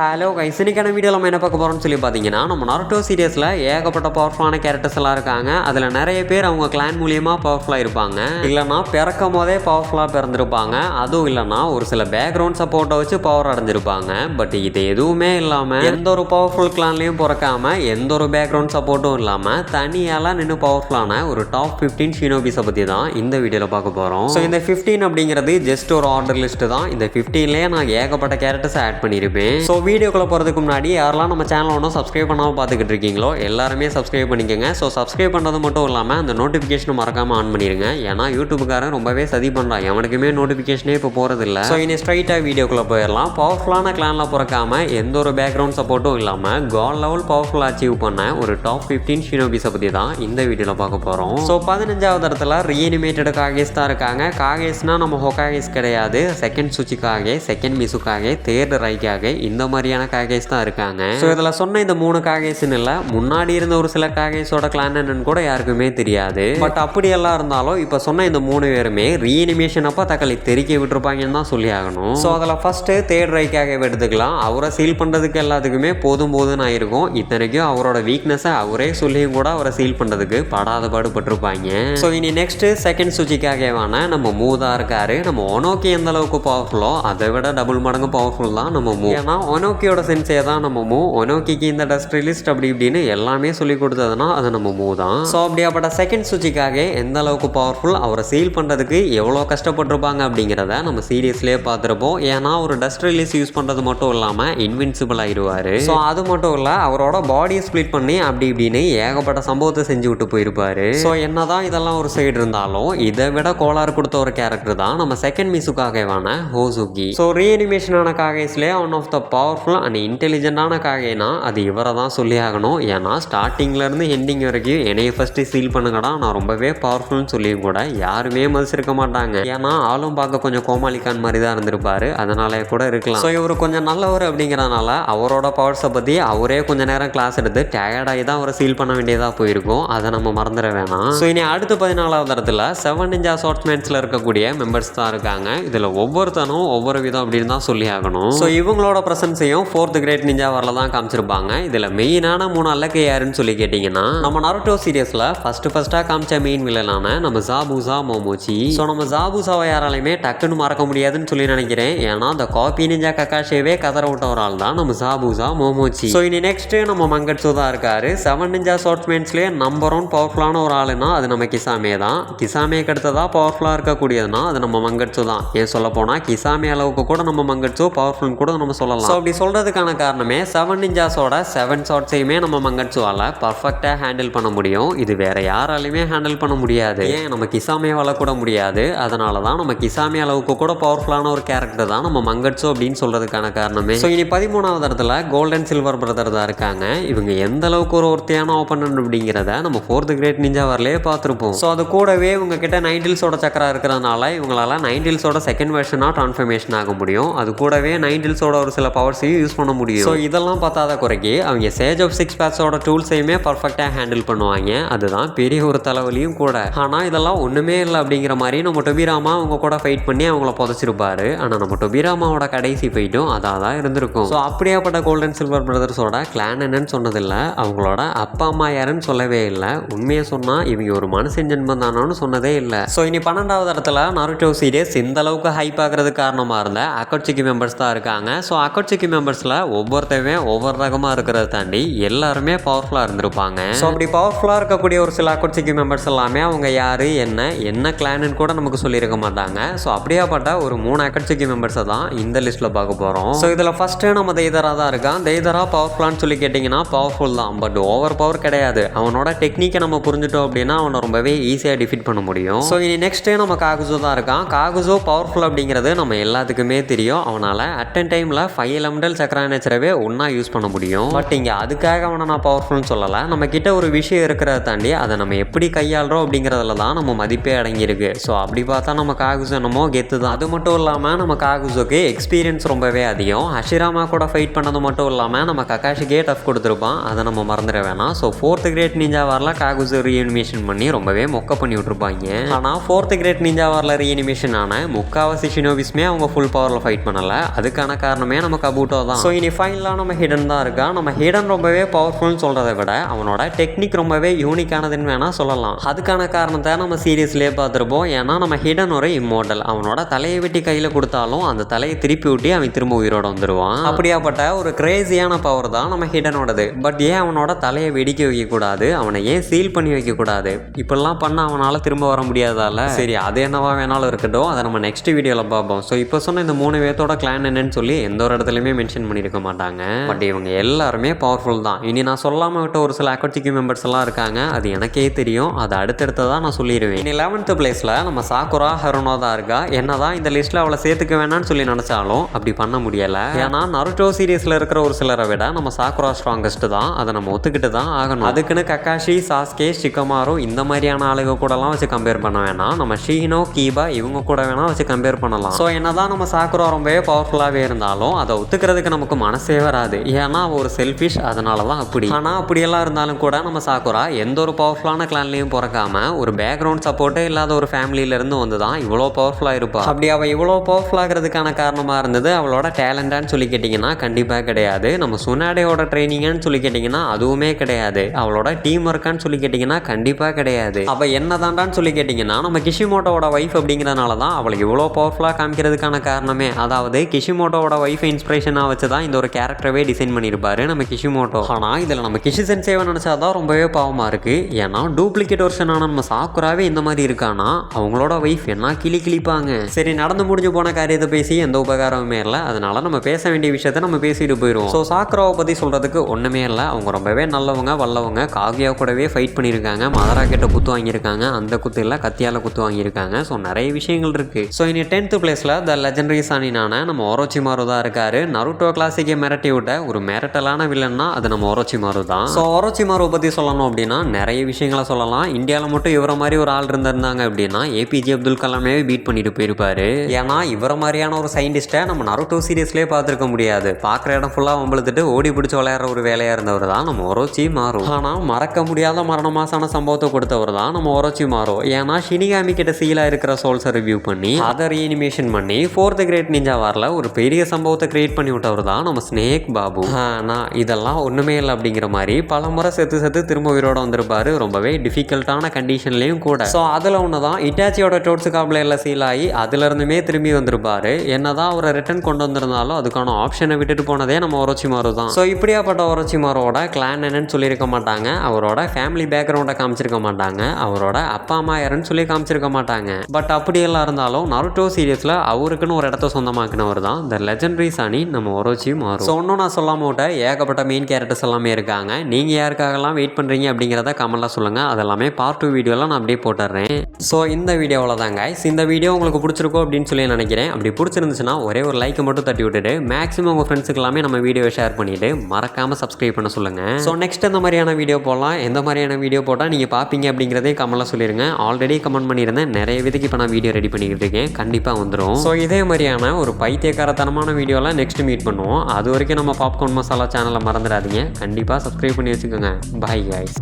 Hello guys இன்னைக்கான video நம்ம என்ன பார்க்க போகிறோம்னு சொல்லி பார்த்தீங்கன்னா நம்ம நருட்டோ சீரியஸில் ஏகப்பட்ட பவர்ஃபுல்லான கேரக்டர்ஸ் எல்லாம் இருக்காங்க. அதில் நிறைய பேர் அவங்க கிளான் மூலியமாக பவர்ஃபுல்லாக இருப்பாங்க. இல்லைனா பிறக்கும் போதே பவர்ஃபுல்லாக பிறந்திருப்பாங்க. அதுவும் இல்லைன்னா ஒரு சில பேக்ரவுண்ட் சப்போர்ட்டை வச்சு பவர் அடைஞ்சிருப்பாங்க. பட் இது எதுவுமே இல்லாமல் எந்த ஒரு பவர்ஃபுல் கிளான்லையும் பிறக்காம எந்த ஒரு பேக்ரவுண்ட் சப்போர்ட்டும் இல்லாமல் தனியாலாம் நின்று பவர்ஃபுல்லான ஒரு டாப் ஃபிஃப்டீன் ஷீனோபிஸை பற்றி தான் இந்த வீடியோவில் பார்க்க போகிறோம் ஸோ இந்த ஃபிஃப்டீன் அப்படிங்கிறது ஜஸ்ட் ஒரு ஆர்டர் லிஸ்ட் தான். இந்த ஃபிஃப்டீன்லேயே நான் ஏகப்பட்ட கேரக்டர்ஸ் ஆட் பண்ணியிருப்பேன். ஸோ வீடியோக்குள்ளே போகிறதுக்கு முன்னாடி யாரெல்லாம் நம்ம சேனல் ஒன்றும் சப்ஸ்கிரைப் பண்ணாமல் பார்த்துக்கிட்டு இருக்கீங்களோ எல்லாருமே சப்ஸ்கிரைப் பண்ணிக்கோங்க. ஸோ சப்ஸ்கிரைப் பண்ணுறது மட்டும் இல்லாமல் அந்த நோட்டிஃபிகேஷன் மறக்காமல் ஆன் பண்ணிடுங்க ஏன்னா யூடியூப்புக்காரன் ரொம்பவே சதி பண்ணுறான் எவனுக்குமே நோட்டிஃபிகேஷனே இப்போ போகிறதில்ல ஸோ இனி ஸ்ட்ரைட்டாக வீடியோக்குள்ளே போயிடலாம். பவர்ஃபுல்லான கிளானில் பிறக்காம எந்த ஒரு பேக்ரவுண்ட் சப்போர்ட்டும் இல்லாமல் கால் லெவல் பவர்ஃபுல் அச்சீவ் பண்ண ஒரு டாப் ஃபிஃப்டீன் ஷினோபிஸை பற்றி தான் இந்த வீடியோவில் பார்க்க போகிறோம் ஸோ பதினஞ்சாவது இடத்துல ரீஎனிமேட்டட் காகேஸ் தான் இருக்காங்க. காகேஸ்னால் நம்ம ஹொகாகேஸ் கிடையாது. செகண்ட் சுச்சிக்காக செகண்ட் மிசுக்காக தேர்ட் ரைக்காக இந்த மாதிரி மாதிரியான காகேஸ் தான் இருக்காங்க. ஸோ இதில் சொன்ன இந்த மூணு காகேஸ்னு இல்லை முன்னாடி இருந்த ஒரு சில காகேஸோட கிளான் என்னன்னு கூட யாருக்குமே தெரியாது. பட் அப்படியெல்லாம் இருந்தாலும் இப்போ சொன்ன இந்த மூணு பேருமே ரீஎனிமேஷன் அப்போ தக்காளி தெரிக்க விட்டுருப்பாங்கன்னு தான் சொல்லி ஆகணும். ஸோ அதில் ஃபஸ்ட்டு தேர்ட் ரைக்காக எடுத்துக்கலாம். அவரை சீல் பண்ணுறதுக்கு எல்லாத்துக்குமே போதும் போதும்னு ஆயிருக்கும். இத்தனைக்கும் அவரோட வீக்னஸை அவரே சொல்லியும் கூட அவரை சீல் பண்ணுறதுக்கு படாத பாடுபட்டிருப்பாங்க. ஸோ இனி நெக்ஸ்ட் செகண்ட் சுச்சிக்காகவான நம்ம மூதா இருக்காரு நம்ம ஒனோக்கி எந்த அளவுக்கு பவர்ஃபுல்லோ அதை விட டபுள் மடங்கு பவர்ஃபுல் தான் நம்ம மூ ஏன்னா ஒனோக்கியோட சென்ஸே தான் நம்ம மூ. ஒனோக்கிக்கு இந்த டஸ்ட் ரிலீஸ்ட் அப்படி இப்படின்னு எல்லாமே சொல்லி கொடுத்ததுன்னா அது நம்ம மூ தான். ஸோ அப்படியாப்பட்ட செகண்ட் சுச்சிக்காக எந்த அளவுக்கு பவர்ஃபுல் அவரை சீல் பண்ணுறதுக்கு எவ்வளோ கஷ்டப்பட்டிருப்பாங்க அப்படிங்கிறத நம்ம சீரியஸ்லேயே பார்த்துருப்போம். ஏன்னா ஒரு டஸ்ட் ரிலீஸ் யூஸ் பண்ணுறது மட்டும் இல்லாமல் இன்வின்சிபிள் ஆயிடுவார். ஸோ அது மட்டும் இல்லை அவரோட பாடியை ஸ்ப்ளிட் பண்ணி அப்படி இப்படின்னு ஏகப்பட்ட சம்பவத்தை செஞ்சு விட்டு போயிருப்பாரு. ஸோ என்னதான் இதெல்லாம் ஒரு சைடு இருந்தாலும் இதை விட கோளாறு கொடுத்த ஒரு கேரக்டர் தான் நம்ம செகண்ட் மிசுக்காகவான ஹோசுகி ஸோ ரீஅனிமேஷனான காகேஸ்லேயே ஒன் ஆஃப் த பவர்ஃபுல்லாக அண்ட் இன்டெலிஜென்ட்டான காகைனா அது இவரை தான் சொல்லி ஆகணும். ஏன்னா ஸ்டார்டிங்லேருந்து எண்டிங் வரைக்கும் என்னையை ஃபஸ்ட்டு சீல் பண்ணுங்கடா நான் ரொம்பவே பவர்ஃபுல்னு சொல்லியும் கூட யாருமே மதிச்சிருக்க மாட்டாங்க. ஏன்னா ஆளும் பார்க்க கொஞ்சம் கோமாளிக்கான் மாதிரி தான் இருந்திருப்பாரு. அதனால கூட இருக்கலாம். ஸோ இவர் கொஞ்சம் நல்லவர் அப்படிங்கிறனால அவரோட பவர்ஸை பற்றி அவரே கொஞ்ச நேரம் கிளாஸ் எடுத்து டயர்டாகி தான் அவரை சீல் பண்ண வேண்டியதாக போயிருக்கும். அதை நம்ம மறந்துட வேணாம். ஸோ இனி அடுத்த பதினாலாவது இடத்துல செவன் நிஞ்சா ஷார்ட்ஸ்மேன்ஸில் இருக்கக்கூடிய மெம்பர்ஸ் தான் இருக்காங்க. இதில் ஒவ்வொருத்தனும் ஒவ்வொரு விதம் அப்படின்னு தான் சொல்லி ஆகணும். ஸோ இவங்களோட ப்ரெசன்ஸையும் ஃபோர்த் கிரேட் நிஞ்சா வரல தான் காமிச்சிருப்பாங்க. இதில் மெயினான மூணு அல்லக்கு யாருன்னு சொல்லி கேட்டிங்கன்னா நம்ம நரட்டோ சீரியஸில் ஃபஸ்ட்டு ஃபஸ்ட்டாக காமிச்ச மெயின் வில்லனான நம்ம ஜாபூசா மோமோச்சி ஸோ நம்ம ஜாபூசாவை யாராலையுமே டக்குன்னு மறக்க முடியாதுன்னு சொல்லி நினைக்கிறேன். ஏன்னா அந்த காப்பி நிஞ்சா கக்காஷேவே கதற விட்ட ஒரு ஆள் தான் நம்ம ஜாபூசா மோமோச்சி ஸோ இனி நெக்ஸ்ட் நம்ம மங்கட்சோ தான் இருக்காரு. செவன் நிஞ்சா ஷார்ட்மேன்ஸ்லேயே நம்பர் ஒன் பவர்ஃபுல்லான ஒரு ஆளுனா அது நம்ம கிசாமே தான். கிசாமியை அடுத்ததாக பவர்ஃபுல்லாக இருக்கக்கூடியதுன்னா அது நம்ம மங்கட்சோ தான். ஏன் சொல்ல போனால் கிசாமே அளவுக்கு கூட நம்ம மங்கட்சு பவர்ஃபுல்னு கூட நம்ம சொல்லலாம். ஸோ அப்படி சொல்கிறதுக்கான காரணமே செவன் நிஞ்சாஸோட செவன் ஷார்ட்ஸையுமே நம்ம மங்கட்சுவால் பர்ஃபெக்டாக ஹேண்டில் பண்ண முடியும். இது வேறு யாராலையுமே ஹேண்டில் பண்ண முடியாது. ஏன்? நம்ம கிசாமியாவால் கூட முடியாது. அதனால தான் நம்ம கிசாமி அளவுக்கு கூட பவர்ஃபுல்லான ஒரு கேரக்டர் தான் நம்ம மங்கட்சு அப்படின்னு சொல்கிறதுக்கான காரணமே. ஸோ இனி பதிமூணாவது இடத்துல கோல்டன் சில்வர் பிரதர் தான் இருக்காங்க. இவங்க எந்த அளவுக்கு ஒரு ஒருத்தையான ஓப்பனர் அப்படிங்கிறத நம்ம ஃபோர்த் கிரேட் நிஞ்சா வரலையே பார்த்துருப்போம். ஸோ அது கூடவே இவங்க கிட்ட நைன்டில்ஸோட சக்கரா இருக்கிறதுனால இவங்களால நைன்டில்ஸோட செகண்ட் வெர்ஷனாக ட்ரான்ஸ்ஃபர்மேஷன் ஆக முடியும். அது கூடவே நைன்டில்ஸோட ஒரு சில பவர்ஸ் பவர்ஸையும் யூஸ் பண்ண முடியும். ஸோ இதெல்லாம் பார்த்தாத குறைக்கு. அவங்க சேஜ் ஆஃப் சிக்ஸ் பேட்ஸோட டூல்ஸையுமே பர்ஃபெக்டாக ஹேண்டில் பண்ணுவாங்க. அதுதான் பெரிய ஒரு தலைவலியும் கூட. ஆனால் இதெல்லாம் ஒன்றுமே இல்லை அப்படிங்கிற மாதிரி நம்ம டொபிராமா அவங்க கூட ஃபைட் பண்ணி அவங்கள புதைச்சிருப்பாரு. ஆனால் நம்ம டொபிராமாவோட கடைசி ஃபைட்டும் அதாக தான் இருந்திருக்கும். ஸோ அப்படியாப்பட்ட கோல்டன் சில்வர் பிரதர்ஸோட கிளான் என்னன்னு சொன்னதில்லை. அவங்களோட அப்பா அம்மா யாருன்னு சொல்லவே இல்லை. உண்மையை சொன்னால் இவங்க ஒரு மனுஷன் ஜென்மம் தானோன்னு சொன்னதே இல்லை. ஸோ இனி பன்னெண்டாவது இடத்துல நருட்டோ சீரியஸ் இந்த அளவுக்கு ஹைப் ஆகிறதுக்கு காரணமாக இருந்த அக்கட்சிக்கு மெம்பர்ஸ் தான் இருக்காங்க. ஸோ அக்கட்சிக்கு மெம்பர்ஸில் ஒவ்வொருத்தவே ஒவ்வொரு ரகமாக இருக்கிறத தாண்டி எல்லாருமே பவர்ஃபுல்லாக இருந்திருப்பாங்க. ஸோ அப்படி பவர்ஃபுல்லாக இருக்கக்கூடிய ஒரு சில அக்கட்சிக்கு மெம்பர்ஸ் எல்லாமே அவங்க யார் என்ன என்ன கிளான்னு கூட நமக்கு சொல்லியிருக்க மாட்டாங்க. ஸோ அப்படியாப்பட்ட ஒரு மூணு அக்கட்சிக்கு மெம்பர்ஸை தான் இந்த லிஸ்ட்டில் பார்க்க போகிறோம் ஸோ இதில் ஃபஸ்ட்டு நம்ம தெய்தரா தான் இருக்கான் தெய்தரா பவர்ஃபுல்லான்னு சொல்லி கேட்டிங்கன்னா பவர்ஃபுல் தான். பட் ஓவர் பவர் கிடையாது. அவனோட டெக்னிக்கை நம்ம புரிஞ்சுட்டோம் அப்படின்னா அவனை ரொம்பவே ஈஸியாக டிஃபிட் பண்ண முடியும். ஸோ இனி நெக்ஸ்ட்டு நம்ம காகுசோ தான் இருக்கான். காகுசோ பவர்ஃபுல் அப்படிங்கிறது நம்ம எல்லாத்துக்குமே தெரியும். அவனால் அட் அன் டைமில் ஃபைவ் எலமெண்டல் மெண்டல் சக்கரானேச்சரவே ஒன்றா யூஸ் பண்ண முடியும். பட் இங்கே அதுக்காக அவனை நான் பவர்ஃபுல்னு சொல்லலை. நம்ம கிட்ட ஒரு விஷயம் இருக்கிறத தாண்டி அதை நம்ம எப்படி கையாளுறோம் அப்படிங்கிறதுல தான் நம்ம மதிப்பே அடங்கியிருக்கு. ஸோ அப்படி பார்த்தா நம்ம காகுசோ என்னமோ கெத்து தான். அது மட்டும் இல்லாமல் நம்ம காகுசோக்கு எக்ஸ்பீரியன்ஸ் ரொம்பவே அதிகம். ஹஷிராமா கூட ஃபைட் பண்ணது மட்டும் இல்லாமல் நம்ம கக்காஷிக்கே டஃப் கொடுத்துருப்பான். அதை நம்ம மறந்துட வேணாம். ஸோ ஃபோர்த் கிரேட் நிஞ்சா வரல காகுசோ ரீஅனிமேஷன் பண்ணி ரொம்பவே மொக்க பண்ணி விட்ருப்பாங்க ஆனால் ஃபோர்த் கிரேட் நிஞ்சா வரல ரீஅனிமேஷன் ஆன முக்காவாசி ஷினோவிஸ்மே அவங்க ஃபுல் பவரில் ஃபைட் பண்ணலை. அதுக்கான காரணமே நம்ம கபூட் ஃபோட்டோ தான். ஸோ இனி ஃபைனலாக நம்ம ஹிடன் தான் இருக்கா. நம்ம ஹிடன் ரொம்பவே பவர்ஃபுல்னு சொல்கிறத விட அவனோட டெக்னிக் ரொம்பவே யூனிக்கானதுன்னு வேணால் சொல்லலாம். அதுக்கான காரணத்தை நம்ம சீரியஸ்லேயே பார்த்துருப்போம். ஏன்னா நம்ம ஹிடன் ஒரு இம்மோட்டல் அவனோட தலையை வெட்டி கையில் கொடுத்தாலும் அந்த தலையை திருப்பி விட்டி அவன் திரும்ப உயிரோட வந்துடுவான் அப்படியாப்பட்ட ஒரு கிரேசியான பவர் தான் நம்ம ஹிடனோடது பட் ஏன் அவனோட தலையை வெடிக்க வைக்கக்கூடாது? அவனை ஏன் சீல் பண்ணி வைக்கக்கூடாது? இப்படிலாம் பண்ண அவனால் திரும்ப வர முடியாதால? சரி அது என்னவா வேணாலும் இருக்கட்டும். அதை நம்ம நெக்ஸ்ட் வீடியோவில் பார்ப்போம். ஸோ இப்போ சொன்ன இந்த மூணு பேர்த்தோட கிளான் என்னன்னு சொல்லி எந்த ஒரு இடத்துலையுமே மென்ஷன் பண்ணியிருக்க மாட்டாங்க. பட் இவங்க எல்லாருமே பவர்ஃபுல் தான். இனி நான் சொல்லாமல் விட்ட ஒரு சில அக்கட்சிக்கு மெம்பர்ஸ் எல்லாம் இருக்காங்க. அது எனக்கே தெரியும். அது அடுத்தடுத்ததான் நான் சொல்லிடுவேன் இனி லெவன்த்து பிளேஸில் நம்ம சாக்குரா ஹருனோ தான் இருக்கா? என்னதான் இந்த லிஸ்ட்டில் அவளை சேர்த்துக்க வேணாம்னு சொல்லி நினச்சாலும் அப்படி பண்ண முடியலை. ஏன்னா நருட்டோ சீரியஸில் இருக்கிற ஒரு சிலரை விட நம்ம சாக்குரா ஸ்ட்ராங்கஸ்ட் தான். அதை நம்ம ஒத்துக்கிட்டு தான் ஆகணும். அதுக்குன்னு கக்காஷி சாஸ்கே ஷிகமாரோ இந்த மாதிரியான ஆளுங்க கூடலாம் வச்சு கம்பேர் பண்ண வேணாம். நம்ம ஷீனோ கீபா இவங்க கூட வேணா வச்சு கம்பேர் பண்ணலாம். ஸோ என்னதான் நம்ம சாக்குரா ரொம்பவே பவர்ஃபுல்லாகவே இருந்தாலும் அதை ஒத்துக்கிறதுக்கு நமக்கு மனசே வராது. ஏன்னா ஒரு செல்ஃபிஷ் அதனால தான் அப்படி. ஆனால் அப்படியெல்லாம் இருந்தாலும் கூட நம்ம சாக்குரா எந்த ஒரு பவர்ஃபுல்லான கிளான்லையும் பிறக்காம ஒரு பேக்ரவுண்ட் சப்போர்ட்டே இல்லாத ஒரு ஃபேமிலியிலேருந்து வந்து தான் இவ்வளோ பவர்ஃபுல்லாக இருப்பா. அப்படி அவள் இவ்வளோ பவர்ஃபுல்லாகிறதுக்கான காரணமாக இருந்தது அவளோட டேலண்டான்னு சொல்லி கேட்டிங்கன்னா கண்டிப்பாக கிடையாது. நம்ம சுனாடையோட ட்ரைனிங்கான்னு சொல்லி கேட்டிங்கன்னா அதுவுமே கிடையாது. அவளோட டீம் ஒர்க்கான்னு சொல்லி கேட்டிங்கன்னா கண்டிப்பாக கிடையாது. அவள் என்ன தாண்டான்னு சொல்லி கேட்டிங்கன்னா நம்ம கிஷிமோட்டோட ஒய்ஃப் அப்படிங்கிறதுனால தான் அவளுக்கு இவ்வளோ பவர்ஃபுல்லாக காமிக்கிறதுக்கான காரணமே. அதாவது கிஷிமோட்டோட ஒய்ஃப் இன்ஸ்பிரேஷனாக வச்சு தான் இந்த ஒரு கேரக்டரவே டிசைன் பண்ணியிருப்பாரு. நம்ம கிஷிமோட்டோ ஆனால் இதில் நம்ம கிஷி சென்சேவை நினச்சா தான் ரொம்பவே பாவமாக இருக்குது ஏன்னா டூப்ளிகேட் வருஷனான நம்ம சாக்குராவே இந்த மாதிரி இருக்கானா அவங்களோட ஒய்ஃப் என்ன கிளி கிளிப்பாங்க? சரி நடந்து முடிஞ்சு போன காரியத்தை பேசி எந்த உபகாரமுமே இல்லை. அதனால நம்ம பேச வேண்டிய விஷயத்த நம்ம பேசிட்டு போயிடுவோம் ஸோ சாக்குராவை பற்றி சொல்கிறதுக்கு ஒன்றுமே இல்லை. அவங்க ரொம்பவே நல்லவங்க வல்லவங்க. காகியா கூடவே ஃபைட் பண்ணியிருக்காங்க. மதரா கிட்ட குத்து வாங்கியிருக்காங்க. அந்த குத்து இல்லை கத்தியால் குத்து வாங்கியிருக்காங்க. ஸோ நிறைய விஷயங்கள் இருக்குது ஸோ இனி டென்த்து பிளேஸில் த லெஜண்டரி சானினான நம்ம ஓரோச்சிமாரு தான் இருக்காரு. நருட்டோ கிளாசிக்கை மிரட்டி விட்ட ஒரு மிரட்டலான வில்லன்னா அது நம்ம ஓரோச்சிமாரு தான். ஸோ ஓரோச்சிமாருவை பற்றி சொல்லணும் அப்படின்னா நிறைய விஷயங்களை சொல்லலாம். இந்தியாவில் மட்டும் இவரை மாதிரி ஒரு ஆள் இருந்திருந்தாங்க அப்படின்னா ஏபிஜே அப்துல் கலாமே பீட் பண்ணிட்டு போயிருப்பாரு. ஏன்னா இவரை மாதிரியான ஒரு சயின்டிஸ்ட்டை நம்ம நருட்டோ சீரியஸ்லேயே பார்த்துருக்க முடியாது. பார்க்குற இடம் ஃபுல்லாக வம்பளுத்துட்டு ஓடி பிடிச்சி விளையாடுற ஒரு வேலையாக இருந்தவர் தான் நம்ம ஒரோச்சி மாறும் ஆனால் மறக்க முடியாத மரண மாசான சம்பவத்தை கொடுத்தவர் தான் நம்ம ஒரோச்சி மாறும் ஏன்னா ஷினிகாமி கிட்ட சீலாக இருக்கிற சோல்ஸை ரிவ்யூ பண்ணி அதை ரீனிமேஷன் பண்ணி ஃபோர்த் கிரேட் நிஞ்சா வாரில் ஒரு பெரிய சம்பவத்தை கிரியேட் பண்ணி விட்டவர் தான் நம்ம ஸ்னேக் பாபு. ஆனால் இதெல்லாம் ஒன்றுமே இல்லை அப்படிங்கிற மாதிரி பல முறை செத்து செத்து திரும்ப உயிரோட வந்திருப்பாரு. ரொம்பவே டிஃபிகல்ட்டான கண்டிஷன்லேயும் கூட. ஸோ அதில் ஒன்று தான் இட்டாச்சியோட டோட்ஸு காப்ளையில் சீல் ஆகி அதுலேருந்துமே திரும்பி வந்திருப்பாரு. என்னதான் அவரை ரிட்டர்ன் கொண்டு வந்திருந்தாலும் அதுக்கான ஆப்ஷனை விட்டுட்டு போனதே நம்ம ஒரோச்சிமாரு தான். ஸோ இப்படியாப்பட்ட ஒரோச்சிமாரோட கிளான் என்னன்னு சொல்லியிருக்க மாட்டாங்க. அவரோட ஃபேமிலி பேக்ரவுண்டை காமிச்சிருக்க மாட்டாங்க. அவரோட அப்பா அம்மா யாருன்னு சொல்லி காமிச்சிருக்க மாட்டாங்க. பட் அப்படியெல்லாம் இருந்தாலும் நருட்டோ சீரியஸில் அவருக்குன்னு ஒரு இடத்த சொந்தமாக்கினவர் தான் இந்த லெஜண்டரி சாணி நம்ம ஒரோச்சி மாறும். ஸோ ஒன்றும் நான் சொல்லாம விட்ட ஏகப்பட்ட மெயின் கேரக்டர்ஸ் எல்லாமே இருக்காங்க. நீங்கள் யாருக்காகலாம் வெயிட் பண்ணுறீங்க அப்படிங்கிறத கமெண்ட்டில் சொல்லுங்கள் அதெல்லாமே பார்ட் டூ வீடியோலாம் நான் அப்படியே போட்டுடுறேன் ஸோ இந்த வீடியோவில் தான் guys. இந்த வீடியோ உங்களுக்கு பிடிச்சிருக்கோ அப்படின்னு சொல்லி நினைக்கிறேன். அப்படி பிடிச்சிருந்துச்சுன்னா ஒரே ஒரு லைக்கை மட்டும் தட்டி விட்டுட்டு மேக்ஸிமம் உங்கள் ஃப்ரெண்ட்ஸுக்கு எல்லாமே நம்ம வீடியோவை ஷேர் பண்ணிவிட்டு மறக்காமல் சப்ஸ்கிரைப் பண்ண சொல்லுங்கள் ஸோ நெக்ஸ்ட் எந்த மாதிரியான வீடியோ போடலாம்? எந்த மாதிரியான வீடியோ போட்டால் நீங்கள் பார்ப்பீங்க அப்படிங்கிறதே கமெண்ட்டில் சொல்லிடுங்க ஆல்ரெடி கமெண்ட் பண்ணியிருந்தேன். நிறைய விதைக்கு இப்போ நான் வீடியோ ரெடி பண்ணிக்கிட்டு இருக்கேன். கண்டிப்பாக வந்துடும் ஸோ இதே மாதிரியான ஒரு பைத்தியக்காரத்தனமான வீடியோலாம் நெக்ஸ்ட் மீட் பண்ணுவோம். அது வரைக்கும் நம்ம பாப்கார்ன் மசாலா சேனலை மறந்துடாதீங்க. கண்டிப்பாக சப்ஸ்கிரைப் பண்ணி வச்சுக்கோங்க. Bye guys